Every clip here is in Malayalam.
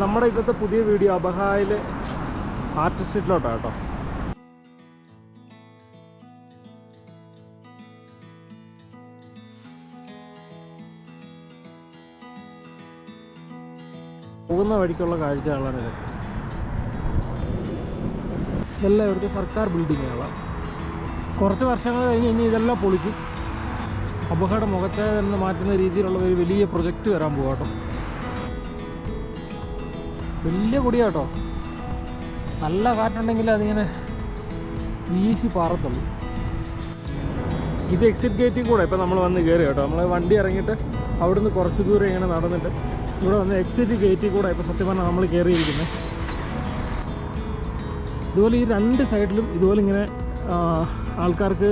നമ്മുടെ ഇന്നത്തെ പുതിയ വീഡിയോ അബഹായിലെ ആർട്ട് സ്ട്രീറ്റിലോട്ടാണ് കേട്ടോ. പോകുന്ന വഴിക്കുള്ള കാഴ്ചകളാണ് ഇതൊക്കെ. ഇതെല്ലാം ഇവിടുത്തെ സർക്കാർ ബിൽഡിങ്ങുകളാണ് കുറച്ച് വർഷങ്ങൾ കഴിഞ്ഞ് ഇനി ഇതെല്ലാം പൊളിക്കും. അപകട മുഖച്ചായ തന്നെ മാറ്റുന്ന രീതിയിലുള്ള ഒരു വലിയ പ്രൊജക്റ്റ് വരാൻ പോകാം വലിയ കേട്ടോ നല്ല കാറ്റുണ്ടെങ്കിൽ അതിങ്ങനെ വീശി പാറത്തുള്ളൂ. ഇത് എക്സിറ്റ് ഗേറ്റിൽ കൂടെ ഇപ്പം നമ്മൾ വന്ന് കയറി കേട്ടോ. നമ്മൾ വണ്ടി ഇറങ്ങിയിട്ട് അവിടുന്ന് കുറച്ച് ദൂരം ഇങ്ങനെ നടന്നിട്ട് ഇവിടെ വന്ന് എക്സിറ്റ് ഗേറ്റിൽ കൂടെ ഇപ്പോൾ സത്യം പറഞ്ഞാൽ നമ്മൾ കയറിയിരിക്കുന്നത് ഇതുപോലെ ഈ രണ്ട് സൈഡിലും ഇതുപോലെ ഇങ്ങനെ ആൾക്കാർക്ക്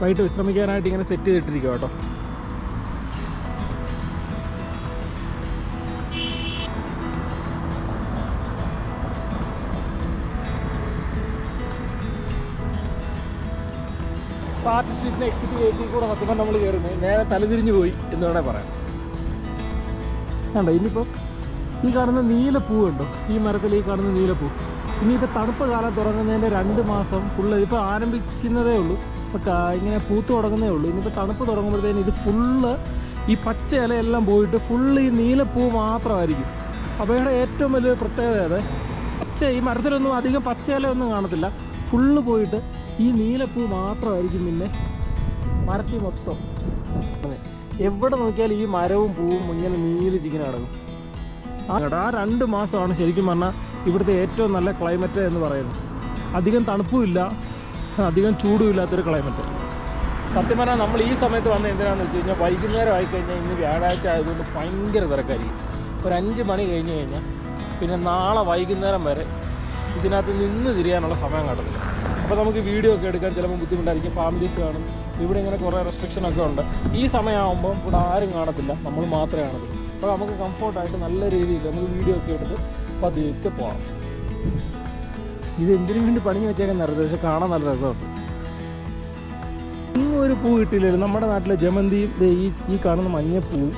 വൈകിട്ട് വിശ്രമിക്കാനായിട്ട് ഇങ്ങനെ സെറ്റ് ചെയ്തിട്ടിരിക്കുക കേട്ടോ. പാർട്ടി സ്ട്രീറ്റിന് എക്സിറ്റ് ഗേറ്റിൽ കൂടെ സത്യം നമ്മൾ കയറുന്നത്. നേരെ തലതിരിഞ്ഞ് പോയി എന്ന് വേണേൽ പറയാം. കണ്ടോ ഇനിയിപ്പോൾ ഈ കാണുന്ന നീലപ്പൂ കണ്ടോ? ഈ മരത്തിൽ ഈ കാണുന്ന നീലപ്പൂ ഇനിയിപ്പോൾ തണുപ്പ് കാലം തുടങ്ങുന്നതിന്റെ രണ്ട് മാസം ഫുള്ള് ഇപ്പോൾ ആരംഭിക്കുന്നതേ ഉള്ളൂ. ഇപ്പോൾ കാ- ഇങ്ങനെ പൂത്ത് തുടങ്ങുന്നേ ഉള്ളൂ. ഇനിയിപ്പോൾ തണുപ്പ് തുടങ്ങുമ്പോഴത്തേന് ഇത് ഫുള്ള് ഈ പച്ച ഇലയെല്ലാം പോയിട്ട് ഫുള്ള് ഈ നീലപ്പൂ മാത്രമായിരിക്കും. അവയുടെ ഏറ്റവും വലിയ പ്രത്യേകത അതെ പച്ച ഈ മരത്തിലൊന്നും അധികം പച്ച ഇലയൊന്നും കാണത്തില്ല. ഫുള്ള് പോയിട്ട് ഈ നീലപ്പൂ മാത്രമായിരിക്കും പിന്നെ മരത്തിൽ മൊത്തം. എവിടെ നോക്കിയാലും ഈ മരവും പൂവും ഇങ്ങനെ നീൽ ചിക്കൻ കിടക്കും ആ രണ്ട് മാസമാണ് ശരിക്കും പറഞ്ഞാൽ ഇവിടുത്തെ ഏറ്റവും നല്ല ക്ലൈമറ്റ് എന്ന് പറയുന്നത്. അധികം തണുപ്പുമില്ല അധികം ചൂടും ഇല്ലാത്തൊരു ക്ലൈമറ്റ് സത്യം പറഞ്ഞാൽ നമ്മൾ ഈ സമയത്ത് വന്ന എന്തിനാണെന്ന് വെച്ച് കഴിഞ്ഞാൽ വൈകുന്നേരം ആയിക്കഴിഞ്ഞാൽ ഇന്ന് വ്യാഴാഴ്ച ആയതുകൊണ്ട് ഭയങ്കര തിരക്കായിരിക്കും. ഒരു അഞ്ച് മണി കഴിഞ്ഞ് കഴിഞ്ഞാൽ പിന്നെ നാളെ വൈകുന്നേരം വരെ ഇതിനകത്ത് നിന്ന് തിരിയാനുള്ള സമയം കാണത്തില്ല. അപ്പോൾ നമുക്ക് വീഡിയോ ഒക്കെ എടുക്കാൻ ചിലപ്പോൾ ബുദ്ധിമുട്ടായിരിക്കും. ഫാമിലീസ് കാണും ഇവിടെ ഇങ്ങനെ കുറേ റെസ്ട്രിക്ഷൻ ഒക്കെ ഉണ്ട്. ഈ സമയമാകുമ്പോൾ ഇവിടെ ആരും കാണത്തില്ല. നമ്മൾ മാത്രമേ കാണത്തുള്ളൂ. അപ്പോൾ നമുക്ക് കംഫർട്ടായിട്ട് നല്ല രീതിയിൽ നമുക്ക് വീഡിയോ ഒക്കെ എടുത്ത് പതിയൊക്കെ പോകാം ഇത് എന്തിനു വേണ്ടി പണി വെച്ചേക്കാൻ നല്ലത് പക്ഷെ കാണാൻ നല്ല രസമുണ്ട്. ഒരു പൂ കിട്ടിയില്ലല്ലോ നമ്മുടെ നാട്ടിലെ ജമന്തിയും ഈ ഈ കാണുന്ന മഞ്ഞപ്പൂവും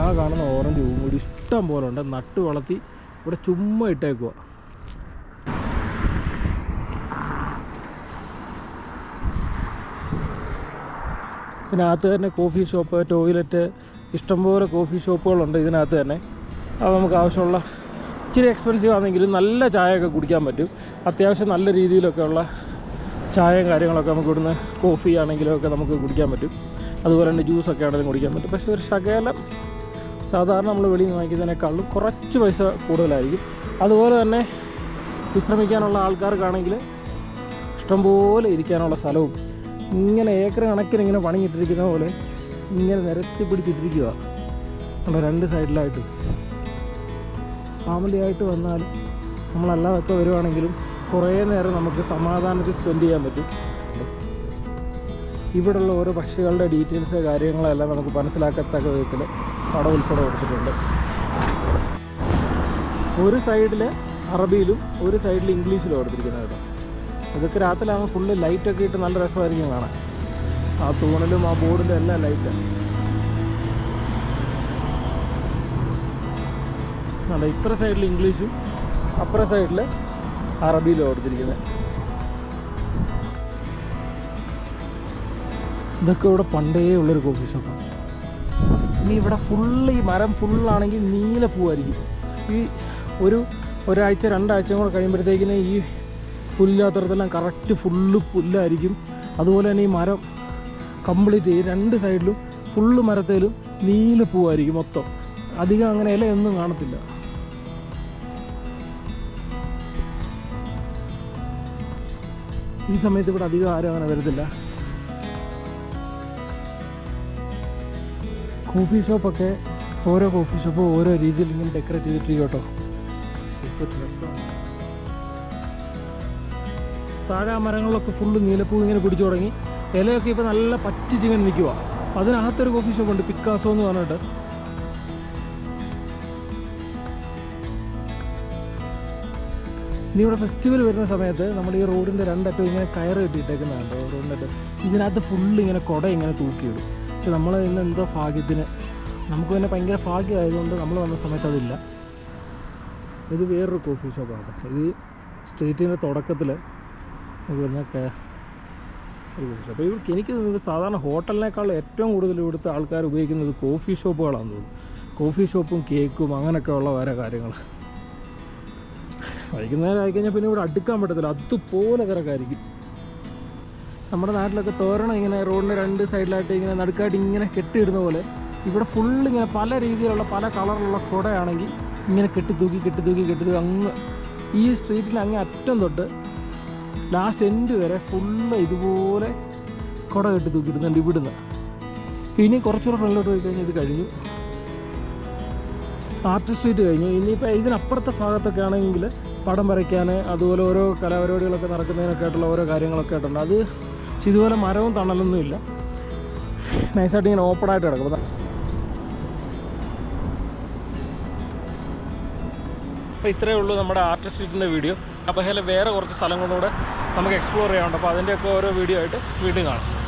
ആ കാണുന്ന ഓറഞ്ച് പൂവും ഒരു ഇഷ്ടം പോലെ ഉണ്ട്. നട്ട് വളർത്തി ഇവിടെ ചുമ്മാ ഇട്ടേക്കുക ഇതിനകത്ത് തന്നെ കോഫി ഷോപ്പ് ടോയ്ലറ്റ് ഇഷ്ടംപോലെ കോഫി ഷോപ്പുകളുണ്ട് ഇതിനകത്ത് തന്നെ. അത് നമുക്ക് ആവശ്യമുള്ള ഇച്ചിരി എക്സ്പെൻസീവ് ആണെങ്കിലും നല്ല ചായയൊക്കെ കുടിക്കാൻ പറ്റും. അത്യാവശ്യം നല്ല രീതിയിലൊക്കെ ഉള്ള ചായയും കാര്യങ്ങളൊക്കെ നമുക്ക് ഇവിടുന്ന് കോഫി ആണെങ്കിലും ഒക്കെ നമുക്ക് കുടിക്കാൻ പറ്റും. അതുപോലെ തന്നെ ജ്യൂസൊക്കെ ആണെങ്കിലും കുടിക്കാൻ പറ്റും. പക്ഷേ ഒരു ശകലം സാധാരണ നമ്മൾ വെളിയിൽ നിന്ന് വാങ്ങിക്കുന്നതിനേക്കാളും കുറച്ച് പൈസ കൂടുതലായിരിക്കും. അതുപോലെ തന്നെ വിശ്രമിക്കാനുള്ള ആൾക്കാർക്കാണെങ്കിൽ ഇഷ്ടംപോലെ ഇരിക്കാനുള്ള സ്ഥലവും ഇങ്ങനെ ഏക്കർ കണക്കിന് ഇങ്ങനെ പണിയിട്ടിരിക്കുന്ന പോലെ ഇങ്ങനെ നിരത്തി പിടിച്ചിട്ടിരിക്കുക നമ്മുടെ രണ്ട് സൈഡിലായിട്ട്. ഫാമിലി ആയിട്ട് വന്നാൽ നമ്മളല്ലാതൊക്കെ വരുവാണെങ്കിലും കുറേ നേരം നമുക്ക് സമാധാനത്തിൽ സ്പെൻഡ് ചെയ്യാൻ പറ്റും. ഇവിടെയുള്ള ഓരോ പക്ഷികളുടെ ഡീറ്റെയിൽസ് കാര്യങ്ങളെല്ലാം നമുക്ക് മനസ്സിലാക്കത്തക്ക വിധത്തിൽ പടം ഉൾപ്പെടെ കൊടുത്തിട്ടുണ്ട് ഒരു സൈഡിൽ അറബിയിലും ഒരു സൈഡിൽ ഇംഗ്ലീഷിലും കൊടുത്തിരിക്കുന്നത് ഇതൊക്കെ രാത്രിയാകുമ്പോൾ ഫുള്ള് ലൈറ്റൊക്കെ ഇട്ട് നല്ല രസമായിരിക്കും കാണാൻ. ആ തൂണിലും ആ ബോർഡിലും എല്ലാം ലൈറ്റാണ് അല്ല ഇത്ര സൈഡിൽ ഇംഗ്ലീഷും അപ്പുറ സൈഡിൽ അറബിയിലും കൊടുത്തിരിക്കുന്നത് ഇതൊക്കെ ഇവിടെ പണ്ടേ ഉള്ളൊരു കോഫി ഷോപ്പാണ് ഇനി ഇവിടെ ഫുള്ള് ഈ മരം ഫുള്ളാണെങ്കിൽ നീല പൂവായിരിക്കും. ഈ ഒരു ഒരാഴ്ച രണ്ടാഴ്ച കൂടെ കഴിയുമ്പോഴത്തേക്കിന് ഈ പുല്ലാത്തടത്തെല്ലാം കറക്റ്റ് ഫുള്ള് പുല്ലായിരിക്കും. അതുപോലെ തന്നെ ഈ മരം കംപ്ലീറ്റ് ഈ രണ്ട് സൈഡിലും ഫുള്ള് മരത്തേലും നീല പൂവായിരിക്കും മൊത്തം. അധികം അങ്ങനെ ഇലയൊന്നും കാണത്തില്ല. ഈ സമയത്ത് ഇവിടെ അധികം ആരും അങ്ങനെ വരത്തില്ല. കോഫി ഷോപ്പൊക്കെ ഓരോ കോഫി ഷോപ്പും ഓരോ രീതിയിൽ ഇങ്ങനെ ഡെക്കറേറ്റ് ചെയ്തിട്ടിരിക്കും കേട്ടോ. ഇപ്പോൾ രസമാണ് താഴെ മരങ്ങളിലൊക്കെ ഫുള്ള് നീലപ്പൂ ഇങ്ങനെ പിടിച്ചു തുടങ്ങി. ഇലയൊക്കെ ഇപ്പോൾ നല്ല പറ്റിച്ചിങ്ങനെ നിൽക്കുക അതിനകത്തൊരു കോഫി ഷോപ്പ് ഉണ്ട് പിക്കാസോ എന്ന് പറഞ്ഞിട്ട്. ഇനി ഇവിടെ ഫെസ്റ്റിവൽ വരുന്ന സമയത്ത് നമ്മൾ ഈ റോഡിന്റെ രണ്ടറ്റം ഇങ്ങനെ കയറ് കെട്ടിയിട്ടേക്കുന്നതാണ് റോഡിന്റെ ഇതിനകത്ത് ഫുള്ള് ഇങ്ങനെ കുട ഇങ്ങനെ തൂക്കിയിടും. പക്ഷെ നമ്മൾ ഇന്ന് എന്തോ ഭാഗ്യത്തിന് നമുക്ക് പിന്നെ ഭയങ്കര ഭാഗ്യമായതുകൊണ്ട് നമ്മൾ വന്ന സമയത്ത് അതില്ല. ഇത് വേറൊരു കോഫി ഷോപ്പാണ് ഇത് സ്ട്രീറ്റിന്റെ തുടക്കത്തിൽ നമുക്ക് അപ്പോൾ ഇവർക്ക് എനിക്ക് സാധാരണ ഹോട്ടലിനേക്കാൾ ഏറ്റവും കൂടുതൽ ഇവിടുത്തെ ആൾക്കാർ ഉപയോഗിക്കുന്നത് കോഫി ഷോപ്പുകളാണെന്ന് തോന്നുന്നു. കോഫി ഷോപ്പും കേക്കും അങ്ങനെയൊക്കെ ഉള്ള വേറെ കാര്യങ്ങൾ. വൈകുന്നേരം ആയിക്കഴിഞ്ഞാൽ പിന്നെ ഇവിടെ അടുക്കാൻ പറ്റത്തില്ല. അതുപോലെ തിരക്കായിരിക്കും. നമ്മുടെ നാട്ടിലൊക്കെ തോരണം ഇങ്ങനെ റോഡിന്റെ രണ്ട് സൈഡിലായിട്ട് ഇങ്ങനെ നടുക്കായിട്ട് ഇങ്ങനെ കെട്ടിയിടുന്ന പോലെ ഇവിടെ ഫുള്ള് ഇങ്ങനെ പല രീതിയിലുള്ള പല കളറിലുള്ള കുടയാണെങ്കിൽ ഇങ്ങനെ കെട്ടി തൂക്കി കെട്ടി തൂക്കി കെട്ടി അങ്ങ് ഈ സ്ട്രീറ്റിൽ അങ്ങ് അറ്റം തൊട്ട് ലാസ്റ്റ് എൻഡ് വരെ ഫുള്ള് ഇതുപോലെ കുട കെട്ടി തൂക്കിയിടുന്നുണ്ട് ഇവിടുന്ന്. ഇനി കുറച്ചുകൂടെ ഫ്രണ്ടിലോട്ട് പോയി കഴിഞ്ഞാൽ ഇത് കഴിഞ്ഞു. ആർട്ടിസ്റ്റ് സ്ട്രീറ്റ് കഴിഞ്ഞു. ഇനിയിപ്പോൾ ഇതിനപ്പുറത്തെ ഭാഗത്തൊക്കെ ആണെങ്കിൽ പടം വരയ്ക്കാൻ അതുപോലെ ഓരോ കലാപരിപാടികളൊക്കെ നടക്കുന്നതിനൊക്കെ ആയിട്ടുള്ള ഓരോ കാര്യങ്ങളൊക്കെ ആയിട്ടുണ്ട്. അത് ഇതുപോലെ മരവും തണലൊന്നും ഇല്ല. നൈസായിട്ട് ഇങ്ങനെ ഓപ്പൺ ആയിട്ട് കിടക്കും. അപ്പൊ അപ്പോൾ ഇത്രയേ ഉള്ളൂ നമ്മുടെ ആർട്ടിസ്റ്റ് സ്ട്രീറ്റിന്റെ വീഡിയോ അപ്പോൾ വേറെ കുറച്ച് സ്ഥലങ്ങളൂടെ നമുക്ക് എക്സ്പ്ലോർ ചെയ്യാനുണ്ട്. അപ്പോൾ അതിന്റെയൊക്കെ ഓരോ വീഡിയോ ആയിട്ട് വീണ്ടും കാണാം.